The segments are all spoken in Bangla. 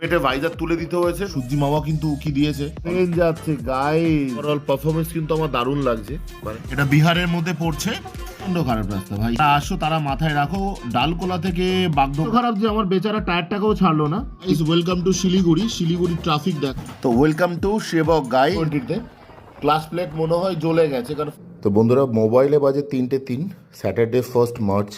হেলমেটের ভাইজার তুলে দিতে হয়েছে। সূর্যি মামা কিন্তু উকি দিয়েছে। ট্রেন যাচ্ছে গাই ওভারঅল পারফরমেন্স কিন্তু আমার দারুণ লাগছে। মানে এটা বিহারের মধ্যে পড়ছে। প্রচণ্ড খারাপ রাস্তা ভাই। আসো তারা মাথায় রাখো। ডালকোলা থেকে বাগডো খারাপ যে আমার বেচারা টায়ারটাকেও ছাড়লো না। Is welcome to Siliguri. Siliguri traffic দেখ। তো ওয়েলকাম টু সেবক গাই ক্লাস প্লেট মনে হয় জ্বলে গেছে কারণ তো বন্ধুরা মোবাইলে বাজে তিনটে তিন। স্যাটারডে ফার্স্ট মার্চ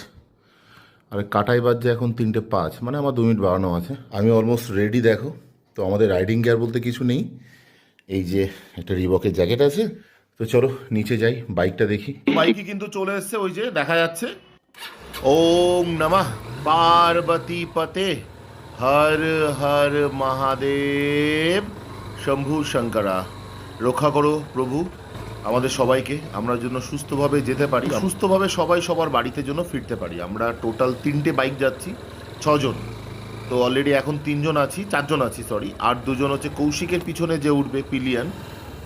আর কাটাই বাজছে এখন তিনটে পাঁচ মানে আমার দু মিনিট বাড়ানো আছে। আমি অলমোস্ট রেডি দেখো। তো আমাদের রাইডিং গিয়ার বলতে কিছু নেই। এই যে একটা রিবকের জ্যাকেট আছে। তো চলো, নিচে যাই বাইকটা দেখি। বাইকই কিন্তু চলে এসছে, ওই যে দেখা যাচ্ছে। ওম নমঃ। পার্বতী পতে হর হর মহাদেব, শম্ভু শঙ্করা। রক্ষা করো প্রভু। আমাদের সবাইকে আমরা জন্য সুস্থভাবে যেতে পারি সুস্থভাবে সবাই সবার বাড়িতে জন্য ফিরতে পারি। আমরা টোটাল তিনটে বাইক যাচ্ছি, ছজন। তো অলরেডি এখন তিনজন আছি, চারজন আছি সরি আর দুজন হচ্ছে কৌশিকের পিছনে যে উঠবে পিলিয়ান,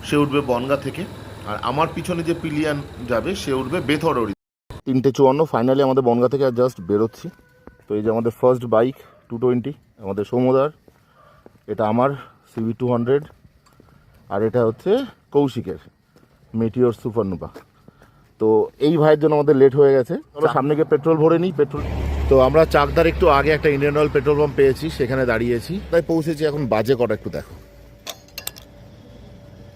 সে উঠবে বনগা থেকে। আর আমার পিছনে যে পিলিয়ান যাবে, সে উঠবে বেথরড়ি তিনটে চুয়ান্ন ফাইনালি আমাদের বনগা থেকে জাস্ট বেরোচ্ছি। তো এই যে আমাদের ফার্স্ট বাইক টু টোয়েন্টি আমাদের সৌমদার। এটা আমার সিভি টু হান্ড্রেড আর এটা হচ্ছে কৌশিকের। মেটিওর সুপারনোভা তো এই ভাইয়ের জন্য আমাদের লেট হয়ে গেছে। চলো সামনে গিয়ে পেট্রোল ভরে নিই পেট্রোল তো আমরা চাকদার একটু আগে একটা ইন্ডিয়ান অয়েল পেট্রোল পাম্প পেয়েছি, সেখানে দাঁড়িয়েছি। তাই পৌঁছেছি এখন বাজে কটা একটু দেখো।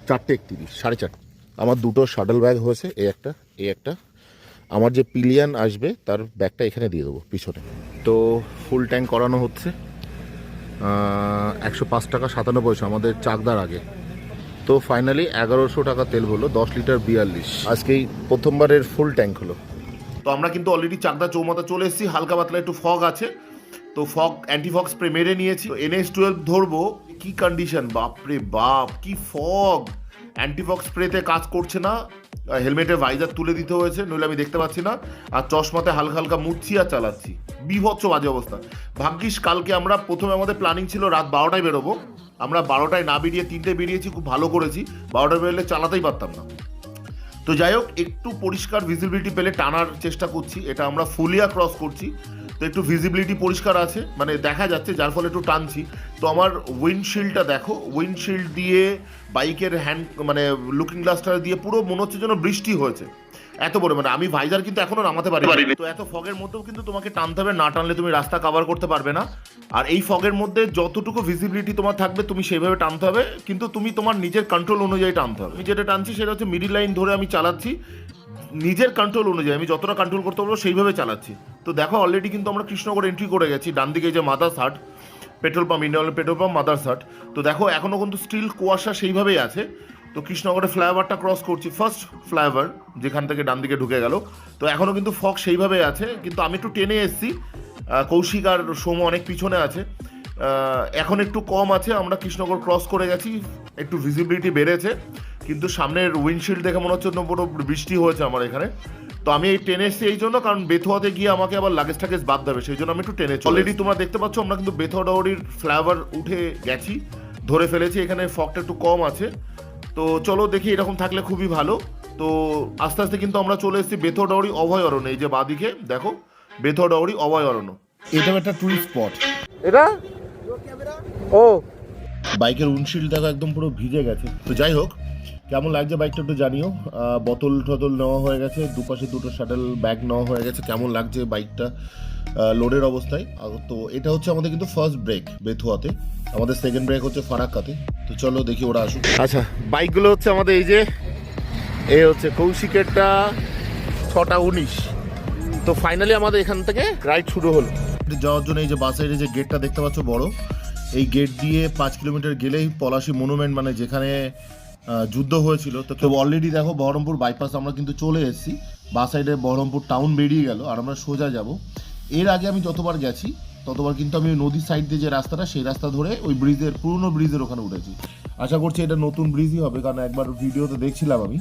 চারটে একত্রিশ, সাড়ে চারটে। আমার দুটো শাটল ব্যাগ হয়েছে এই একটা এই একটা। আমার যে পিলিয়ান আসবে, তার ব্যাগটা এখানে দিয়ে দেবো, পিছনে। তো ফুল ট্যাঙ্ক করানো হচ্ছে। একশো পাঁচ টাকা সাতান্ন পয়সা, আমাদের চাকদার আগে। তো ফাইনালি এগারোশো টাকা তেল হলো, দশ লিটার বিয়াল্লিশ। আজকেই প্রথমবারের ফুল ট্যাঙ্ক হলো। তো আমরা কিন্তু অলরেডি চাকদা চৌমাথা চলে এসেছি, হালকা পাতলা একটু ফগ আছে। তো ফগ অ্যান্টি ফগ স্প্রে মেরে নিয়েছি। এনএস টুয়েলভ ধরবো, কি কন্ডিশন বাপরে বাপ, কি ফগ! অ্যান্টি ফগ স্প্রেতে কাজ করছে না। হেলমেটের ভাইজার তুলে দিতে হয়েছে, নইলে আমি দেখতে পাচ্ছি না। আর চশমাতে হালকা হালকা মুছছি আর চালাচ্ছি। বিভৎস বাজে অবস্থা। ভাগ্যিস কালকে আমরা, প্রথমে আমাদের প্ল্যানিং ছিল রাত বারোটায় বেরোবো। আমরা বারোটায় না বেরিয়ে তিনটে বেরিয়েছি, খুব ভালো করেছি। বারোটায় বেরোলে চালাতেই পারতাম না। তো যাই হোক, একটু পরিষ্কার ভিজিবিলিটি পেলে টানার চেষ্টা করছি। এটা আমরা ফুলিয়া ক্রস করছি। তো একটু ভিজিবিলিটি পরিষ্কার আছে মানে দেখা যাচ্ছে, যার ফলে একটু টানছি। তো আমার উইন্ডশিল্ডটা দেখো উইন্ডশিল্ড দিয়ে বাইকের হ্যান্ড মানে লুকিং গ্লাসটা দিয়ে পুরো মনে হচ্ছে যেন বৃষ্টি হয়েছে। এত বড় মানে আমি ভাইজার কিন্তু এখনও নামাতে পারি তো এত ফগের মধ্যেও কিন্তু তোমাকে টানতে হবে না টানলে তুমি রাস্তা কভার করতে পারবে না। আর এই ফগের মধ্যে যতটুকু ভিজিবিলিটি তোমার থাকবে তুমি সেইভাবে টানতে হবে। কিন্তু তুমি তোমার নিজের কন্ট্রোল অনুযায়ী টানতে হবে। আমি যেটা টানছি সেটা হচ্ছে মিডিল লাইন ধরে আমি চালাচ্ছি। নিজের কন্ট্রোল অনুযায়ী আমি যতটা কন্ট্রোল করতে পারব সেইভাবে চালাচ্ছি। তো দেখো অলরেডি কিন্তু আমরা কৃষ্ণগড় এন্ট্রি করে গেছি। ডান দিকে যে মাদার সাট petrol pump Indian petrol pump mother সাট তো দেখো এখনও কিন্তু স্টিল কুয়াশা সেইভাবেই আছে। তো কৃষ্ণগড়ে ফ্লাইওভারটা ক্রস করছি। ফার্স্ট ফ্লাইওভার যেখান থেকে ডান দিকে ঢুকে গেল। তো এখনও কিন্তু ফক সেইভাবে আছে কিন্তু আমি একটু টেনে এসেছি। কৌশিক আর সোম অনেক পিছনে আছে। এখন একটু কম আছে আমরা কৃষ্ণগড় ক্রস করে গেছি। একটু ভিজিবিলিটি বেড়েছে কিন্তু সামনের উইন্ডশিল্ড দেখে মনে হচ্ছে বড় বৃষ্টি হয়েছে আমার এখানে। তো আমি এই টেনে এসেছি এই জন্য কারণ বেথুয়াতে গিয়ে আমাকে আবার লাগেজ টাগেজ বাদ দেবে সেই জন্য আমি একটু টেনে অলরেডি তোমরা দেখতে পাচ্ছ আমরা কিন্তু বেথুয়া ফ্লাইওভার উঠে গেছি ধরে ফেলেছি এখানে ফকটা একটু কম আছে। তো চলো দেখি এরকম থাকলে খুবই ভালো। তো আস্তে আস্তে কিন্তু আমরা চলে এসেছি বেথডাউরি অভয় অরণ্য এই যে বাদিকে দেখো বেথডাউরি অভয় অরণ্য। এটাও একটা টুরিস্ট স্পট এটা? ও। বাইকের উইন্ডশিল্ড দেখো একদম পুরো ভিজে গেছে। তো যাই হোক কেমন লাগছে বাইকটা একটু জানিও। বোতল টতল নেওয়া হয়ে গেছে দুপাশে দুটো শাটেল ব্যাগ নেওয়া হয়ে গেছে কেমন লাগছে বাইকটা? লোডের অবস্থায়। তো এটা হচ্ছে আমাদের কিন্তু ফার্স্ট ব্রেক বেথুয়াতে। আমাদের সেকেন্ড ব্রেক হচ্ছে ফারাক্কাতে। তো চলো দেখি ওরা আসুক। আচ্ছা বাইকগুলো হচ্ছে আমাদের এই যে এই হচ্ছে কৌশিকেরটা ছটা উনিশ। তো ফাইনালি আমাদের এখান থেকে রাইড শুরু হলো। যাওয়ার জন্য এই যে বাসের এই যে গেটটা দেখতে পাচ্ছ বড় এই গেট দিয়ে পাঁচ কিলোমিটার গেলেই পলাশি মনুমেন্ট মানে যেখানে যুদ্ধ হয়েছিল। তো কেউ অলরেডি দেখো বহরমপুর বাইপাস আমরা কিন্তু চলে এসেছি। বা সাইডে বহরমপুর টাউন বেরিয়ে গেল আর আমরা সোজা যাব। এর আগে আমি যতবার গেছি, ততবার কিন্তু আমি নদীর সাইড দিয়ে যে রাস্তাটা, সেই রাস্তা ধরে ওই ব্রিজের, পুরনো ব্রিজের ওখানে উঠেছি। আশা করছি এটা নতুন ব্রিজই হবে, কারণ একবার ভিডিওতে দেখছিলাম আমি।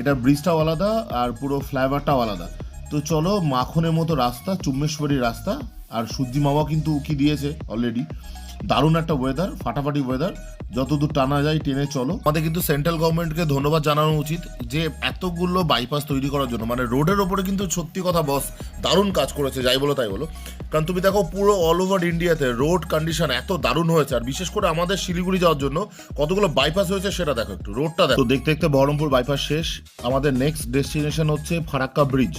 এটা ব্রিজটাও আলাদা আর পুরো ফ্লাইওভারটাও আলাদা। তো চলো মাখনের মতো রাস্তা চুম্বেশ্বরী রাস্তা আর সূর্যি মামা কিন্তু উকি দিয়েছে অলরেডি দারুণ একটা ওয়েদার ফাটাফাটি ওয়েদার যতদূর টানা যায় টেনে চলো। আমাদের কিন্তু সেন্ট্রাল গভর্নমেন্টকে ধন্যবাদ জানানো উচিত যে এতগুলো বাইপাস তৈরি করার জন্য। মানে রোডের ওপরে কিন্তু সত্যি কথা বস দারুণ কাজ করেছে, যাই বলো তাই বলো। কারণ তুমি দেখো পুরো অল ওভার ইন্ডিয়াতে রোড কন্ডিশন এত দারুণ হয়েছে। আর বিশেষ করে আমাদের শিলিগুড়ি যাওয়ার জন্য কতগুলো বাইপাস হয়েছে সেটা দেখো একটু রোডটা দেখো। দেখতে দেখতে বহরমপুর বাইপাস শেষ। আমাদের নেক্সট ডেস্টিনেশন হচ্ছে ফারাক্কা ব্রিজ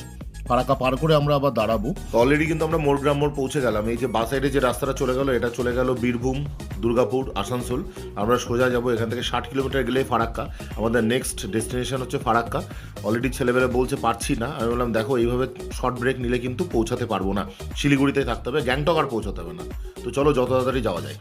ফারাক্কা পার করে আমরা আবার দাঁড়াবো। অলরেডি কিন্তু আমরা মোড়গ্রাম মোড় পৌঁছে গেলাম। এই যে বাস সাইডে যে রাস্তাটা চলে গেল, এটা চলে গেল বীরভূম, দুর্গাপুর, আসানসোল। আমরা সোজা যাব এখান থেকে ষাট কিলোমিটার গেলে ফারাক্কা। আমাদের নেক্সট ডেস্টিনেশন হচ্ছে ফারাক্কা। অলরেডি ছেলেবেলা বলছে, পারছি না। আমি বললাম, দেখো, এইভাবে শর্ট ব্রেক নিলে কিন্তু পৌঁছাতে পারব না। শিলিগুড়িতে থাকতে হবে, গ্যাংটক আর পৌঁছাতে হবে না। তো চলো, যত তাড়াতাড়ি যাওয়া যায়।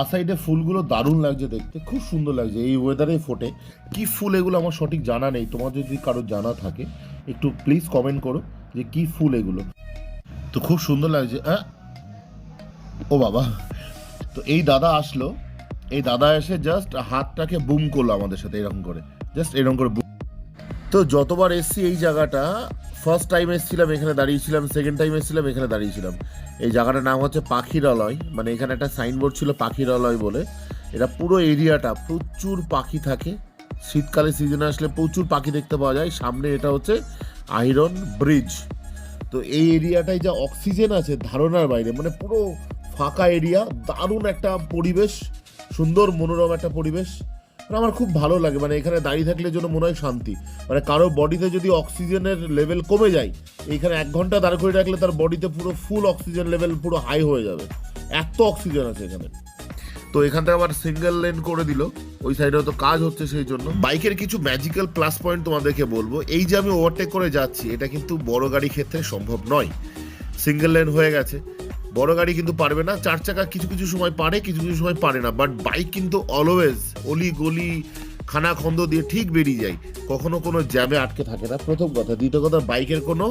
বা সাইডে ফুলগুলো দারুণ লাগছে দেখতে, খুব সুন্দর লাগছে এই ওয়েদারে ফোটে। কি ফুল এগুলো আমার সঠিক জানা নেই, তোমার যদি কারও জানা থাকে, একটু প্লিজ কমেন্ট করো যে কি ফুল এগুলো। তো খুব সুন্দর লাগছে হ্যাঁ ও বাবা। তো এই দাদা আসলো, এই দাদা এসে জাস্ট হাতটাকে বুম করল আমাদের সাথে এরকম করে জাস্ট এরকম করে বুম তো যতবার এসছি এই জায়গাটা ফার্স্ট টাইম এসেছিলাম, এখানে দাঁড়িয়েছিলাম সেকেন্ড টাইম এসেছিলাম, এখানে দাঁড়িয়েছিলাম। এই জায়গাটার নাম হচ্ছে পাখিরালয় মানে এখানে একটা সাইনবোর্ড ছিল পাখিরালয় বলে। এটা পুরো এরিয়াটা, প্রচুর পাখি থাকে। শীতকালে সিজনে আসলে প্রচুর পাখি দেখতে পাওয়া যায়। সামনে এটা হচ্ছে আইরন ব্রিজ তো এই এরিয়াটায় যা অক্সিজেন আছে, ধারণার বাইরে মানে পুরো ফাঁকা এরিয়া, দারুণ একটা পরিবেশ, সুন্দর, মনোরম একটা পরিবেশ। আমার খুব ভালো লাগে মানে এখানে দাঁড়িয়ে থাকলে জন্য মনে হয় শান্তি। মানে কারও বডিতে যদি অক্সিজেনের লেভেল কমে যায়, এইখানে এক ঘণ্টা দাঁড় করে রাখলে তার বডিতে পুরো ফুল অক্সিজেন লেভেল পুরো হাই হয়ে যাবে। এত অক্সিজেন আছে এখানে। তো এখান থেকে আবার সিঙ্গেল লেন করে দিল, ওই সাইডে তো কাজ হচ্ছে সেই জন্য। বাইকের কিছু ম্যাজিক্যাল প্লাস পয়েন্ট তোমাদেরকে বলব, এই যে আমি ওভারটেক করে যাচ্ছি, এটা কিন্তু বড় গাড়ি ক্ষেত্রে সম্ভব নয়। সিঙ্গেল লেন হয়ে গেছে। বড় গাড়ি কিন্তু পারবে না, চার চাকা কিছু কিছু সময় পারে, কিছু কিছু সময় পারে না বাট বাইক কিন্তু অলওয়েজ অলি গলি, খানা খন্দ দিয়ে ঠিক বেরিয়ে যায়। কখনো কোনো জ্যামে আটকে থাকে না। প্রথম কথা। দ্বিতীয় কথা বাইকের কোনো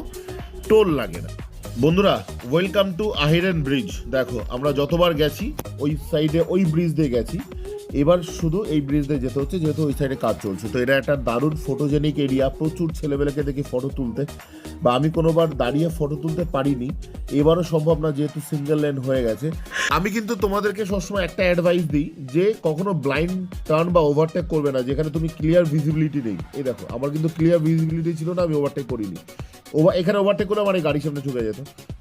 টোল লাগে না। বন্ধুরা ওয়েলকাম টু আহিরেন ব্রিজ দেখো, আমরা যতবার গেছি, ওই সাইডে ওই ব্রিজ দিয়ে গেছি। এবার শুধু এই ব্রিজ দিয়ে যেতে হচ্ছে, যেহেতু ওই সাইডে কাজ চলছে। তো এটা একটা দারুণ ফটোজেনিক এরিয়া প্রচুর ছেলেবেলাকে দেখি ফটো তুলতে। বা আমি কোনোবার দাঁড়িয়ে ফটো তুলতে পারিনি, এবারও সম্ভব না যেহেতু সিঙ্গেল লেন হয়ে গেছে। আমি কিন্তু তোমাদেরকে সবসময় একটা অ্যাডভাইস দিই, যে কখনো ব্লাইন্ড টার্ন বা ওভারটেক করবে না, যেখানে তুমি ক্লিয়ার ভিজিবিলিটি নেই। এই দেখো, আমার কিন্তু ক্লিয়ার ভিজিবিলিটি ছিল না, আমি ওভারটেক করিনি। ওভার এখানে ওভারটেক করে আমার এই গাড়ির সামনে চলে যেত।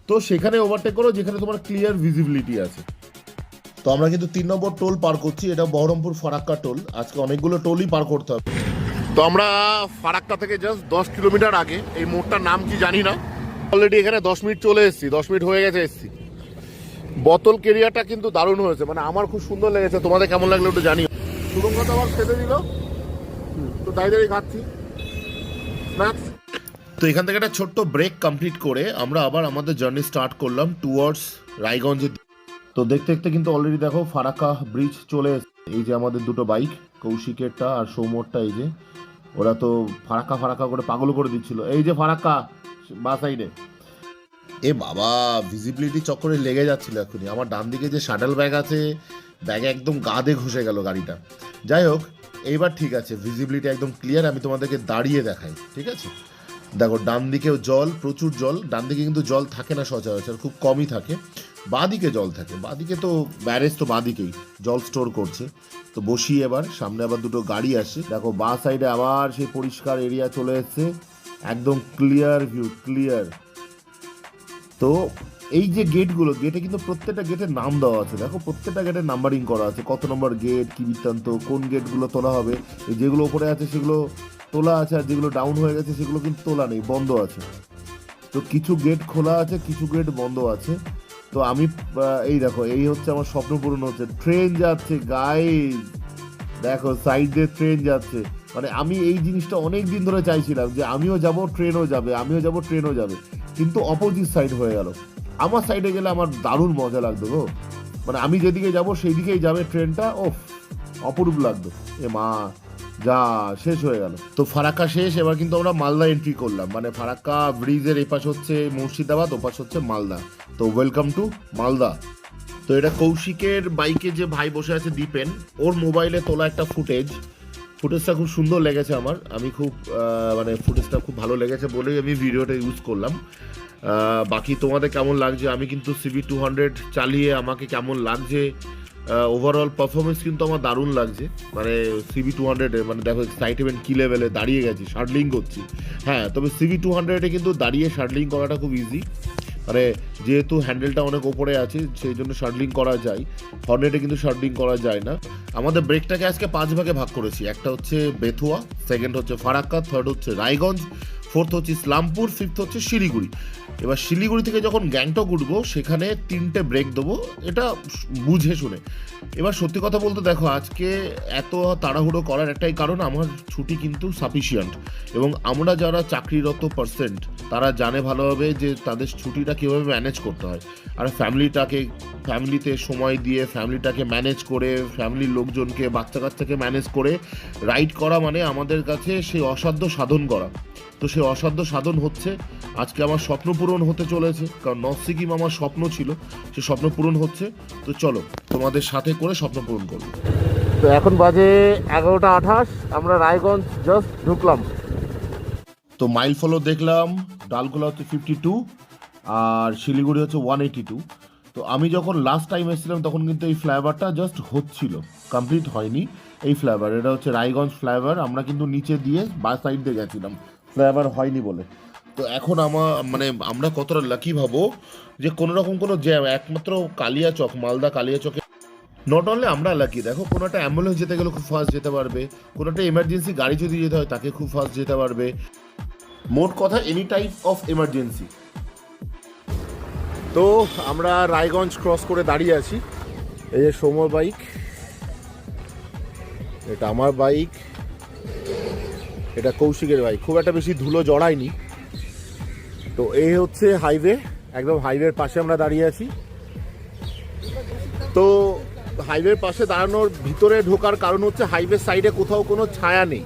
তো সেখানে ওভারটেক করো, যেখানে তোমার ক্লিয়ার ভিজিবিলিটি আছে। তো আমরা কিন্তু তিন নম্বর টোল পার করছি এটা বহরমপুর ফারাক্কা টোল। আজকে অনেকগুলো টোলই পার করতে হবে। তো আমরা ফারাক্কা থেকে জাস্ট দশ কিলোমিটার আগে এই মোড়টার নাম কি জানি না। অলরেডি এখানে দশ মিনিট চলে এসেছি দশ মিনিট হয়ে গেছে এসেছি। বোতল কেরিয়াটা কিন্তু দারুণ হয়েছে মানে আমার খুব সুন্দর লেগেছে তোমাদের কেমন লাগল একটু জানিও। সুরঙ্গ তো আবার খেতে দিল। তো দাঁড়িয়ে খাচ্ছি। স্ন্যাক্স তো এখান থেকে একটা ছোট্ট ব্রেক কমপ্লিট করে আমরা আবার আমাদের জার্নি স্টার্ট করলাম টুয়ার্ডস রায়গঞ্জের। তো দেখতে দেখতে কিন্তু অলরেডি দেখো ফারাক্কা ব্রিজ চলে এই যে আমাদের দুটো বাইক কৌশিকেরটা আর সৌমরটা এই যে, ওরা তো ফারাক্কা ফারাক্কা করে পাগল করে দিচ্ছিল। এই যে ফারাক্কা, বা সাইডে এ। বাবা ভিজিবিলিটি চক্করে লেগে যাচ্ছিল এখনই। আমার ডান দিকে যে শাডেল ব্যাগ আছে ব্যাগে একদম গাদে ঘুষে গেল গাড়িটা। যাই হোক, এইবার ঠিক আছে ভিজিবিলিটি একদম ক্লিয়ার আমি তোমাদেরকে দাঁড়িয়ে দেখাই, ঠিক আছে? দেখো, ডান দিকেও জল, প্রচুর জল। ডান দিকে কিন্তু জল থাকে না সচরাচর, খুব কমই থাকে। বাঁদিকে জল থাকে। বাঁদিকে তো ব্যারেজ তো বাঁদিকেই, জল স্টোর করছে। তো বসি এবার, সামনে আবার দুটো গাড়ি আসে দেখো, বাঁ সাইডে আবার সেই পরিষ্কার এরিয়া চলে এসছে। একদম ক্লিয়ার ভিউ ক্লিয়ার তো এই যে গেটগুলো গেটে কিন্তু প্রত্যেকটা গেটের নাম দেওয়া আছে। দেখো, প্রত্যেকটা গেটের নাম্বারিং করা আছে। কত নম্বর গেট কি বৃত্তান্ত, কোন গেটগুলো তোলা হবে। যেগুলো ওপরে আছে, সেগুলো তোলা আছে। আর যেগুলো ডাউন হয়ে গেছে, সেগুলো কিন্তু তোলা নেই, বন্ধ আছে। তো কিছু গেট খোলা আছে, কিছু গেট বন্ধ আছে। তো আমি এই দেখো, এই হচ্ছে আমার স্বপ্ন পূরণ হচ্ছে। ট্রেন যাচ্ছে গাইজ দেখো সাইড দিয়ে ট্রেন যাচ্ছে। মানে আমি এই জিনিসটা অনেক দিন ধরে চাইছিলাম যে আমিও যাব ট্রেনও যাবে, আমিও যাব ট্রেনও যাবে। কিন্তু অপোজিট সাইড হয়ে গেল। আমার সাইডে গেলে আমার দারুণ মজা লাগতো গো। মানে আমি যেদিকে যাব সেই দিকেই যাবে ট্রেনটা ও অপরূপ লাগতো। এ মা যা শেষ হয়ে গেল। তো ফারাক্কা শেষ, এবার কিন্তু আমরা মালদা এন্ট্রি করলাম। মানে ফারাক্কা ব্রিজের এপাশ হচ্ছে মুর্শিদাবাদ, ওপাশ হচ্ছে মালদা। তো ওয়েলকাম টু মালদা। তো এটা কৌশিকের বাইকে যে ভাই বসে আছে দীপেন, ওর মোবাইলে তোলা একটা ফুটেজ ফুটেজটা খুব সুন্দর লেগেছে আমার। আমি খুব মানে ফুটেজটা খুব ভালো লেগেছে বলেই আমি ভিডিওটা ইউজ করলাম। বাকি তোমাদের কেমন লাগছে? আমি কিন্তু সিবি টু হান্ড্রেড চালিয়ে আমাকে কেমন লাগছে? ওভারঅল পারফরমেন্স কিন্তু আমার দারুণ লাগছে। মানে সিবি টু হান্ড্রেডে মানে দেখো এক্সাইটমেন্ট কী লেভেলে দাঁড়িয়ে গেছি শার্টলিং করছি। হ্যাঁ তবে সিবি টু হান্ড্রেডে কিন্তু দাঁড়িয়ে শার্টলিং করাটা খুব ইজি মানে যেহেতু হ্যান্ডেলটা অনেক ওপরে আছে, সেই জন্য শার্টলিং করা যায়। হর্নেটে কিন্তু শার্টলিং করা যায় না। আমাদের ব্রেকটাকে আজকে পাঁচ ভাগে ভাগ করেছি। একটা হচ্ছে বেথুয়া সেকেন্ড হচ্ছে ফারাক্কা থার্ড হচ্ছে রায়গঞ্জ। ফোর্থ হচ্ছে ইসলামপুর, ফিফথ হচ্ছে শিলিগুড়ি। এবার শিলিগুড়ি থেকে যখন গ্যাংটক উঠবো, সেখানে তিনটে ব্রেক দেবো, এটা বুঝে শুনে। এবার সত্যি কথা বলতে দেখো, আজকে এত তাড়াহুড়ো করার একটাই কারণ, আমার ছুটি কিন্তু সাফিসিয়েন্ট এবং আমরা যারা চাকরিরত পার্সেন্ট তারা জানে ভালোভাবে যে তাদের ছুটিটা কীভাবে ম্যানেজ করতে হয়। আর ফ্যামিলিটাকে ফ্যামিলিতে সময় দিয়ে ফ্যামিলিটাকে ম্যানেজ করে ফ্যামিলির লোকজনকে বাচ্চা কাচ্চাকে ম্যানেজ করে রাইড করা মানে আমাদের কাছে সেই অসাধ্য সাধন করা। তো সেই অসাধ্য সাধন হচ্ছে আজকে আমার স্বপ্ন পূরণ হতে চলেছে কারণ নর্থ সিকিম আমার স্বপ্ন ছিল সে স্বপ্ন পূরণ হচ্ছে। তো চলো তোমাদের সাথে করে স্বপ্ন পূরণ করব। তো এখন বাজে এগারোটা আঠাশ আমরা রায়গঞ্জ জাস্ট ঢুকলাম। তো মাইল ফলো দেখলাম ডালগোলা হচ্ছে ফিফটি টু আর শিলিগুড়ি হচ্ছে ওয়ান এইটি টু তো আমি যখন লাস্ট টাইম এসেছিলাম, তখন কিন্তু এই ফ্লাইওভারটা জাস্ট হচ্ছিল কমপ্লিট হয়নি। এই ফ্লাইওভার, এটা হচ্ছে রায়গঞ্জ ফ্লাইওভার, আমরা কিন্তু নিচে দিয়ে বা সাইড দিয়ে গেছিলাম। ফ্লাইওভার হয়নি বলে। তো এখন আমার মানে আমরা কতটা লাকি ভাবো যে কোনো রকম কোনো জ্যাম একমাত্র কালিয়াচক মালদা কালিয়াচকে নট অনলি আমরা লাকি দেখো, কোনো একটা অ্যাম্বুলেন্স যেতে গেলে খুব ফাস্ট যেতে পারবে, কোনো একটা এমার্জেন্সি গাড়ি যদি যেতে হয়, তাকে খুব ফাস্ট যেতে পারবে। মোট কথা এনি টাইপ অফ এমার্জেন্সি তো আমরা রায়গঞ্জ ক্রস করে দাঁড়িয়ে আছি। এই যে সৌম্যর বাইক এটা আমার বাইক এটা কৌশিকের বাইক খুব একটা বেশি ধুলো জড়ায়নি। তো এই হচ্ছে হাইওয়ে একদম হাইওয়ের পাশে আমরা দাঁড়িয়ে আছি। তো হাইওয়ের পাশে দাঁড়ানোর ভিতরে ঢোকার কারণ হচ্ছে হাইওয়ে সাইডে কোথাও কোনো ছায়া নেই।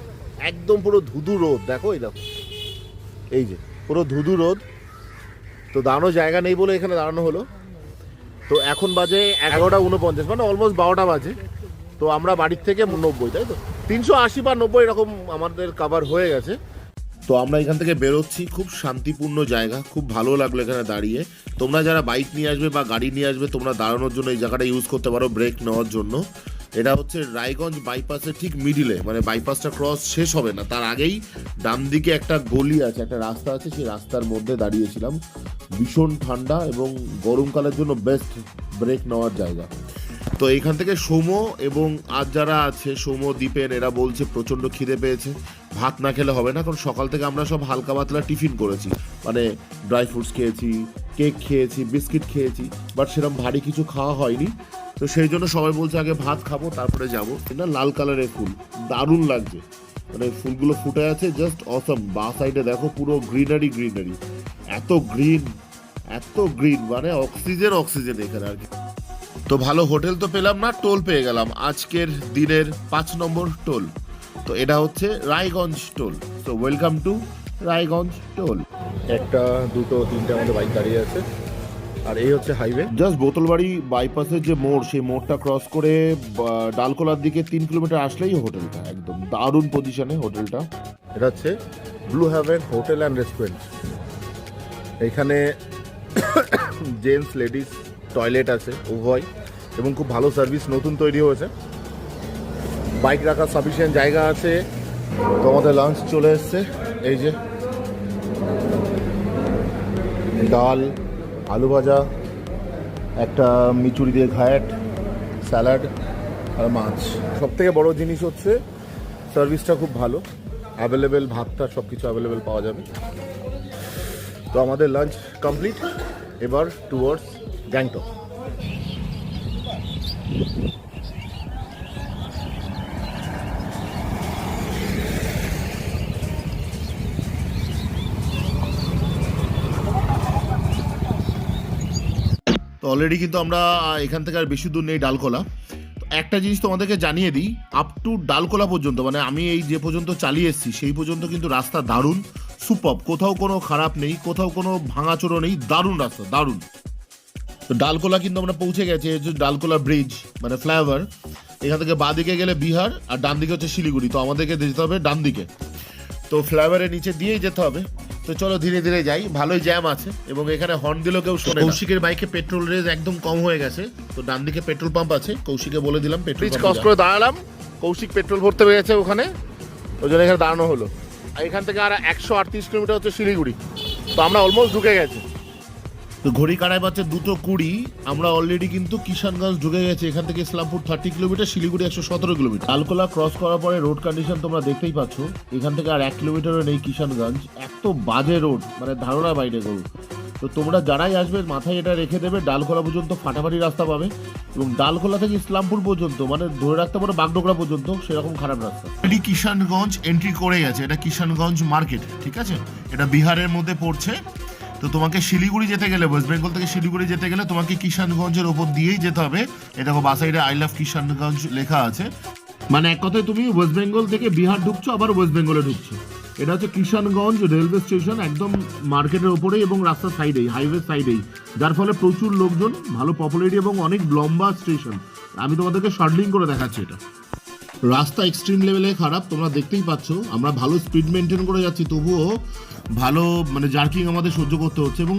একদম পুরো ধুধু রোদ। দেখো এই দেখো। এই যে, পুরো ধুধু রোদ। তো দাঁড়ানোর জায়গা নেই বলে এখানে দাঁড়ানো হলো। তো এখন বাজে এগারোটা উনপঞ্চাশ মানে অলমোস্ট বারোটা বাজে। তো আমরা বাড়ির থেকে নব্বই, তাই তো? তিনশো আশি বা নব্বই এরকম আমাদের কাভার হয়ে গেছে। তো আমরা এখান থেকে বেরোচ্ছি, খুব শান্তিপূর্ণ জায়গা, খুব ভালো লাগল এখানে দাঁড়িয়ে। তোমরা যারা বাইক নিয়ে আসবে বা গাড়ি নিয়ে আসবে, তোমরা দাঁড়ানোর জন্য এই জায়গাটা ইউজ করতে পারো ব্রেক নেওয়ার জন্য। এটা হচ্ছে রায়গঞ্জ বাইপাসের ঠিক মিডিলে মানে বাইপাসটা ক্রস শেষ হবে না। তার আগেই ডান দিকে একটা গলি আছে, একটা রাস্তা আছে, সেই রাস্তার মধ্যে দাঁড়িয়েছিলাম। ভীষণ ঠান্ডা এবং গরমকালের জন্য বেস্ট ব্রেক নেওয়ার জায়গা। তো এখান থেকে সোমো এবং আজ যারা আছে, সোমো দ্বীপের এরা বলছে প্রচণ্ড খিদে পেয়েছে। ভাত না খেলে হবে না, কারণ সকাল থেকে আমরা সব হালকা পাতলা টিফিন করেছি। মানে ড্রাই ফ্রুটস খেয়েছি কেক খেয়েছি বিস্কিট খেয়েছি বাট সেরকম ভারী কিছু খাওয়া হয়নি। তো সেই জন্য সবাই বলছে, আগে ভাত খাব, তারপরে যাব। এটা লাল কালারের ফুল। দারুণ লাগছে। মানে ফুলগুলো ফুটে আছে জাস্ট অসম বা সাইডে দেখো পুরো গ্রিনারি গ্রিনারি এত গ্রিন এত গ্রিন মানে অক্সিজেন অক্সিজেন এখানে আর কি। তো ভালো হোটেল তো পেলাম না, টোল পেয়ে গেলাম। আজকের দিনের পাঁচ নম্বর টোল। তো এটা হচ্ছে রায়গঞ্জ টোল। তো ওয়েলকাম টু রায়গঞ্জ টোল। একটা, দুটো, তিনটে আমাদের বাইক দাঁড়িয়ে আছে। আর এই হচ্ছে হাইওয়ে জাস্ট বোতলবাড়ি বাইপাসের যে মোড় সেই মোড়টা ক্রস করে ডালকোলার দিকে তিন কিলোমিটার আসলেই হোটেলটা একদম দারুণ পজিশনে হোটেলটা। এটা হচ্ছে blue haven hotel and restaurant এখানে জেন্টস লেডিস টয়লেট আছে উভয় এবং খুব ভালো সার্ভিস নতুন তৈরি হয়েছে। বাইক রাখার সাফিসিয়েন্ট জায়গা আছে। তোমাদের লাঞ্চ চলে এসছে। এই যে ডাল আলু ভাজা, একটা মিচুরি দিয়ে ঘায়াট, স্যালাড আর মাছ। সব থেকে বড়ো জিনিস হচ্ছে সার্ভিসটা খুব ভালো। অ্যাভেলেবেল ভাতটা সব কিছু অ্যাভেলেবেল পাওয়া যাবে। তো আমাদের লাঞ্চ কমপ্লিট। এবার টুয়ার্ডস গ্যাংটক অলরেডি কিন্তু আমরা এখান থেকে আর বেশি দূর নেই ডালকোলা। একটা জিনিস তোমাদেরকে জানিয়ে দিই আপ টু ডালকোলা পর্যন্ত মানে আমি এই যে পর্যন্ত চালিয়ে এসেছি, সেই পর্যন্ত কিন্তু রাস্তা দারুণ সুপব কোথাও কোনো খারাপ নেই, কোথাও কোনো ভাঙাচোরো নেই, দারুণ রাস্তা, দারুণ। তো ডালকোলা কিন্তু আমরা পৌঁছে গেছি ডালকোলা ব্রিজ মানে ফ্লাইওভার এখান থেকে বাঁ দিকে গেলে বিহার, আর ডান দিকে হচ্ছে শিলিগুড়ি। তো আমাদেরকে যেতে হবে ডান দিকে তো ফ্লাইওভারের নিচে দিয়েই যেতে হবে। তো চলো ধীরে ধীরে যাই। ভালোই জ্যাম আছে এবং এখানে হর্ন দিলেও কেউ শোনে কৌশিকের বাইকে পেট্রোল রেজ একদম কম হয়ে গেছে। তো ডান দিকে পেট্রোল পাম্প আছে। কৌশিকে বলে দিলাম পেট্রোল ক্রস করে দাঁড়ালাম। কৌশিক পেট্রোল ভরতে পেরেছে ওখানে। ওই জন্য এখানে দাঁড়ানো হলো। আর এখান থেকে আর একশো আটত্রিশ কিলোমিটার হচ্ছে শিলিগুড়ি। তো আমরা অলমোস্ট ঢুকে গেছি। তো ঘড়ি কাটায় পাচ্ছে দুটো কুড়ি, আমরা অলরেডি কিন্তু কিষানগঞ্জ ঢুকে গেছি। এখান থেকে ইসলামপুর থার্টি কিলোমিটার শিলিগুড়ি একশো সতেরো কিলোমিটার আলকোলা ক্রস করার পরে রোড কন্ডিশন তোমরা দেখতেই পাচ্ছ। এখান থেকে আর এক কিলোমিটারও নেই কিষানগঞ্জ। এত বাজে রোড মানে ধারণা বাইরে করু তো তোমরা যারাই আসবে, মাথায় এটা রেখে দেবে, ডালখোলা পর্যন্ত ফাটাফাটি রাস্তা পাবে। এবং ডালখোলা থেকে ইসলামপুর পর্যন্ত মানে ধরে রাখতে পারো বাগডোগরা পর্যন্ত, সেরকম খারাপ রাস্তা। এটি কিষানগঞ্জ এন্ট্রি করে গেছে। এটা কিষানগঞ্জ মার্কেট ঠিক আছে? এটা বিহারের মধ্যে পড়ছে। তো তোমাকে শিলিগুড়ি যেতে গেলে ওয়েস্ট বেঙ্গল থেকে শিলিগুড়ি যেতে গেলে তোমাকে কিষানগঞ্জের ওপর দিয়েই যেতে হবে। এটা দেখো বাসাইডে আই লাভ কিষানগঞ্জ লেখা আছে। মানে এক কথায় তুমি ওয়েস্ট বেঙ্গল থেকে বিহার ঢুকছো, আবার ওয়েস্ট বেঙ্গলে ঢুকছো। এটা হচ্ছে কিষানগঞ্জ রেলওয়ে স্টেশন একদম মার্কেটের ওপরেই এবং রাস্তার সাইডেই হাইওয়ে সাইডেই। যার ফলে প্রচুর লোকজন, ভালো পপুলারিটি এবং অনেক লম্বা স্টেশন। আমি তোমাদেরকে শর্টলিং করে দেখাচ্ছি এটা। রাস্তা এক্সট্রিম লেভেলে খারাপ, তোমরা দেখতেই পাচ্ছ। আমরা ভালো স্পিড মেনটেন করে যাচ্ছি, তবুও ভালো মানে জার্কিং আমাদের সহ্য করতে হচ্ছে এবং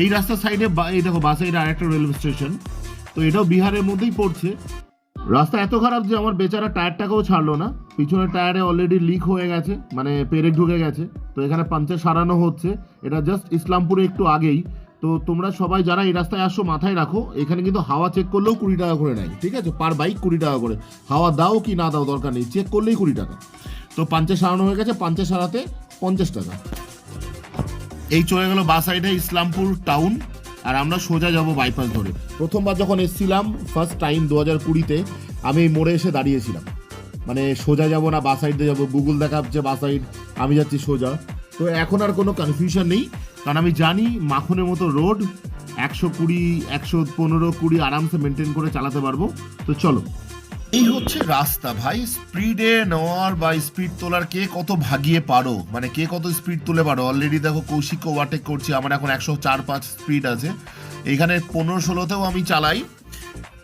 এই রাস্তার সাইডে এই দেখো বাস সাইডে আরেকটা রেলওয়ে স্টেশন তো এটাও বিহারের মধ্যেই পড়ছে। রাস্তা এত খারাপ যে আমার বেচারা টায়ারটাকেও ছাড়লো না। পিছনের টায়ারে অলরেডি লিক হয়ে গেছে মানে পেরেক ঢুকে গেছে। তো এখানে পাঞ্চার সারানো হচ্ছে। এটা জাস্ট ইসলামপুরে একটু আগেই। তো তোমরা সবাই যারা এই রাস্তায় আসো, মাথায় রাখো, এখানে কিন্তু হাওয়া চেক করলেও কুড়ি টাকা করে নেয়। ঠিক আছে? পার বাইক কুড়ি টাকা করে। হাওয়া দাও কি না দাও দরকার নেই চেক করলেই কুড়ি টাকা। তো পাঞ্চে সারানো হয়ে গেছে, পাঞ্চে সারাতে পঞ্চাশ টাকা। এই চলে গেল বা সাইডে ইসলামপুর টাউন আর আমরা সোজা যাব বাইপাস ধরে। প্রথমবার যখন এসেছিলাম ফার্স্ট টাইম দু হাজার কুড়িতে, আমি এই মোড়ে এসে দাঁড়িয়েছিলাম। মানে সোজা যাব না, বা সাইডে যাব গুগল দেখাচ্ছে বা সাইড আমি যাচ্ছি সোজা। তো এখন আর কোনো কনফিউশন নেই। কারণ আমি জানি মাখনের মতো রোড একশো কুড়ি, একশো পনেরো কুড়ি আরামসে মেনটেন করে চালাতে পারব। তো চলো। এই হচ্ছে রাস্তা ভাই, স্পিডে নেওয়ার বা স্পিড তোলার কে কত ভাগিয়ে পারো? মানে কে কত স্পিড তুলে পারো? অলরেডি দেখো কৌশিক ওভারটেক করছি, আমার এখন একশো চার পাঁচ স্পিড আছে। এখানে পনেরো ষোলোতেও আমি চালাই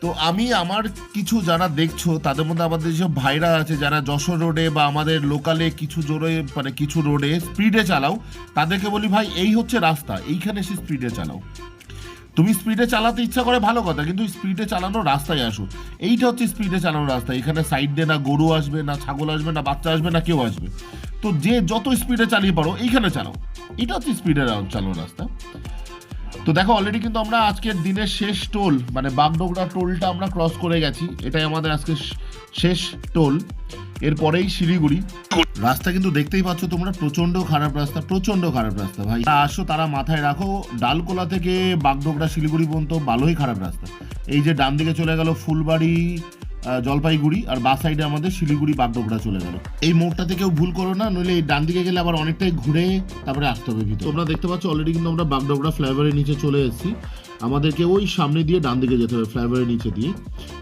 তো আমি আমার কিছু যারা দেখছ, তাদের মধ্যে আমাদের যেসব ভাইরা আছে, যারা যশোর রোডে বা আমাদের লোকালে কিছু জোরে মানে কিছু রোডে স্পিডে চালাও, তাদেরকে বলি, ভাই, এই হচ্ছে রাস্তা, এইখানে সে স্পিডে চালাও। তুমি স্পিডে চালাতে ইচ্ছা করে, ভালো কথা, কিন্তু স্পিডে চালানো রাস্তায় আসো। এইটা হচ্ছে স্পিডে চালানো রাস্তা, এখানে সাইড দিয়ে না গরু আসবে, না ছাগল আসবে, না বাচ্চা আসবে, না কেউ আসবে। তো যে যত স্পিডে চালিয়ে পারো, এইখানে চালাও। এটা হচ্ছে স্পিডে চালানো রাস্তা। তো দেখো অলরেডি কিন্তু আমরা আজকের দিনের শেষ টোল মানে বাগডোগরা টোলটা আমরা ক্রস করে গেছি। এটাই আমাদের আজকে শেষ টোল। এরপরেই শিলিগুড়ি। রাস্তা কিন্তু দেখতেই পাচ্ছ তোমরা প্রচণ্ড খারাপ রাস্তা প্রচণ্ড খারাপ রাস্তা ভাই। আসো, তারা মাথায় রাখো, ডালকোলা থেকে বাগডোগরা শিলিগুড়ি পর্যন্ত ভালোই খারাপ রাস্তা। এই যে ডান দিকে চলে গেল ফুলবাড়ি জলপাইগুড়ি আর বা সাইডে আমাদের শিলিগুড়ি বাগডোগরা চলে গেল। এই মোড়টাতে কেউ ভুল করো না, নইলে এই ডান দিকে গেলে আবার অনেকটাই ঘুরে তারপরে আসতে হবে ভিতরে। তোমরা দেখতে পাচ্ছ অলরেডি কিন্তু আমরা বাগডোগরা ফ্লাইওভারের নিচে চলে এসেছি। আমাদেরকে ওই সামনে দিয়ে ডান দিকে যেতে হবে ফ্লাইওভারের নিচে দিয়ে।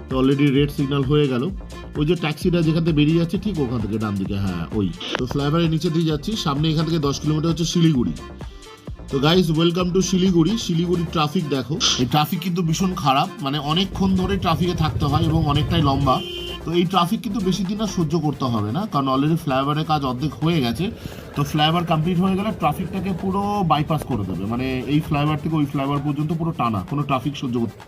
তো অলরেডি রেড সিগন্যাল হয়ে গেল। ওই যে ট্যাক্সিটা যেখান থেকে বেরিয়ে যাচ্ছে, ঠিক ওখান থেকে ডান দিকে হ্যাঁ ওই। তো ফ্লাইওভারের নিচে দিয়ে যাচ্ছি। সামনে এখান থেকে দশ কিলোমিটার হচ্ছে শিলিগুড়ি। তো guys welcome to Siliguri. Siliguri traffic দেখো। এই ট্রাফিক কিন্তু ভীষণ খারাপ। মানে অনেকক্ষণ ধরে ট্রাফিকে থাকতে হয় এবং অনেকটাই লম্বা। তো এই ট্রাফিক কিন্তু বেশি দিন আর সহ্য করতে হবে না। কারণ অলরেডি ফ্লাইওভারের কাজ অর্ধেক হয়ে গেছে। তো ফ্লাইওভার কমপ্লিট হয়ে গেলে ট্রাফিকটাকে পুরো বাইপাস করে দেবে। মানে এই ফ্লাইওভার থেকে ওই ফ্লাইওভার পর্যন্ত পুরো টানা। কোনো ট্রাফিক সহ্য করতে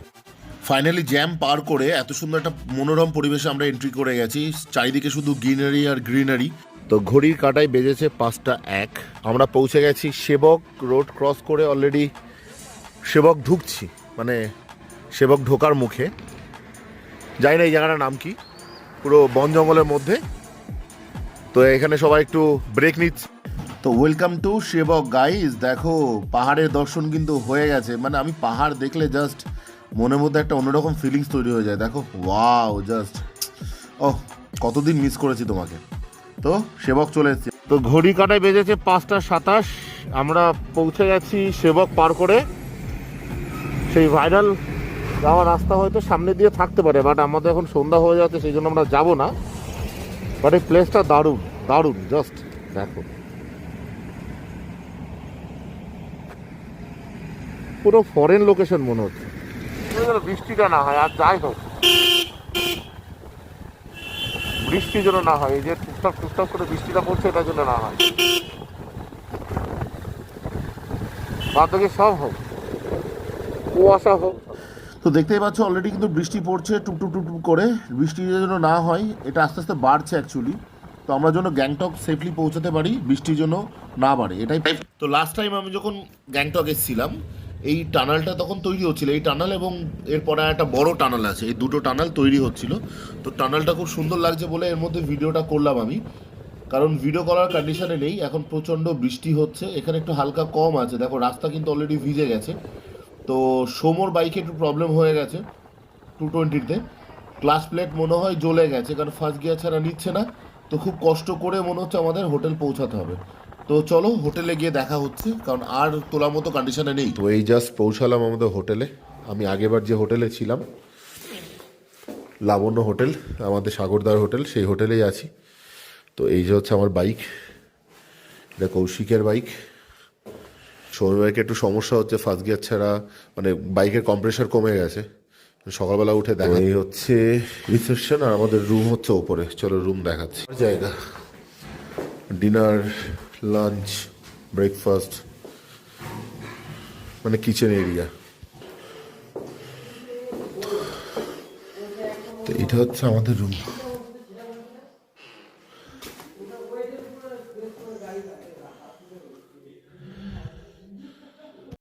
ফাইনালি জ্যাম পার করে এত সুন্দর একটা মনোরম পরিবেশে আমরা এন্ট্রি করে গেছি। চারিদিকে শুধু গ্রিনারি আর গ্রিনারি তো ঘড়ির কাটায় বেজেছে পাঁচটা এক। আমরা পৌঁছে গেছি সেবক রোড ক্রস করে অলরেডি সেবক ঢুকছি মানে সেবক ঢোকার মুখে। জানি না এই জায়গাটার নাম কি, পুরো বন জঙ্গলের মধ্যে। তো এখানে সবাই একটু ব্রেক নিচ্ছে। তো ওয়েলকাম টু সেবক গাইজ দেখো পাহাড়ের দর্শন কিন্তু হয়ে গেছে। মানে আমি পাহাড় দেখলে জাস্ট মনের মধ্যে একটা অন্যরকম ফিলিংস তৈরি হয়ে যায়। দেখো ওয়াও জাস্ট ও কতদিন মিস করেছি তোমাকে। তো সেবক চলে এসেছে। তো ঘড়ি কাটায় বেজেছে পাঁচটা সাতাশ। আমরা পৌঁছে গেছি সেবক পার করে। সেই ভাইরাল যাওয়ার রাস্তা হয়তো সামনে দিয়ে থাকতে পারে বাট আমাদের এখন সন্ধ্যা হয়ে যাচ্ছে, সেই জন্য আমরা যাব না। বাট এই প্লেসটা দারুণ দারুণ জাস্ট দেখো। পুরো ফরেন লোকেশন মনে হচ্ছে। বৃষ্টিটা না হয়, আর যাই হোক। বৃষ্টি যেন না হয়, এই যে টুকটাক টুকটাক করে বৃষ্টিটা পড়ছে, এটার জন্য না হয়। বাদ বাকি সব হোক, কুয়াশা হোক। তো দেখতেই পাচ্ছ অলরেডি কিন্তু বৃষ্টি পড়ছে টুক টুক করে। বৃষ্টি যেন না হয়, এটা আস্তে আস্তে বাড়ছে অ্যাকচুয়ালি তো আমরা যেন গ্যাংটক সেফলি পৌঁছাতে পারি, বৃষ্টির জন্য না বাড়ে, এটাই। তো লাস্ট টাইম আমি যখন গ্যাংটক এসেছিলাম এই টানালটা তখন তৈরি হচ্ছিল। এই টানাল এবং এরপরে একটা বড় টানাল আছে। এই দুটো টানাল তৈরি হচ্ছিল। তো টানালটা খুব সুন্দর লাগছে বলে এর মধ্যে ভিডিওটা করলাম আমি। কারণ ভিডিও করার কন্ডিশনে নেই। এখন প্রচণ্ড বৃষ্টি হচ্ছে। এখানে একটু হালকা কম আছে। দেখো, রাস্তা কিন্তু অলরেডি ভিজে গেছে। তো সোমোর বাইকে একটু প্রবলেম হয়ে গেছে টু টোয়েন্টিতে ক্লাস প্লেট মনে হয় জ্বলে গেছে। কারণ ফার্স্ট গিয়ার ছাড়া নিচ্ছে না। তো খুব কষ্ট করে মনে হচ্ছে আমাদের হোটেল পৌঁছাতে হবে। তো চলো হোটেলে গিয়ে দেখা হচ্ছে কারণ আর তোলার মতো কন্ডিশনে নেই। তো এই জাস্ট পৌঁছালাম আমাদের হোটেলে। আমি আগেবার যে হোটেলে ছিলাম লাবণ্য হোটেল আমাদের সাগরদার হোটেল সেই হোটেলেই আছি। তো এই যে হচ্ছে আমার বাইক এটা কৌশিকের বাইক সৌমি বাইকে একটু সমস্যা হচ্ছে ফার্স্ট গিয়ার ছাড়া মানে বাইকের কম্প্রেসার কমে গেছে। সকালবেলা উঠে দেখা এই হচ্ছে রিসেপশন আর আমাদের রুম হচ্ছে ওপরে। চলো রুম দেখাচ্ছি। জায়গা। ডিনার লাঞ্চ ব্রেকফাস্ট মানে কিচেন এরিয়া তো এটা হচ্ছে আমাদের রুম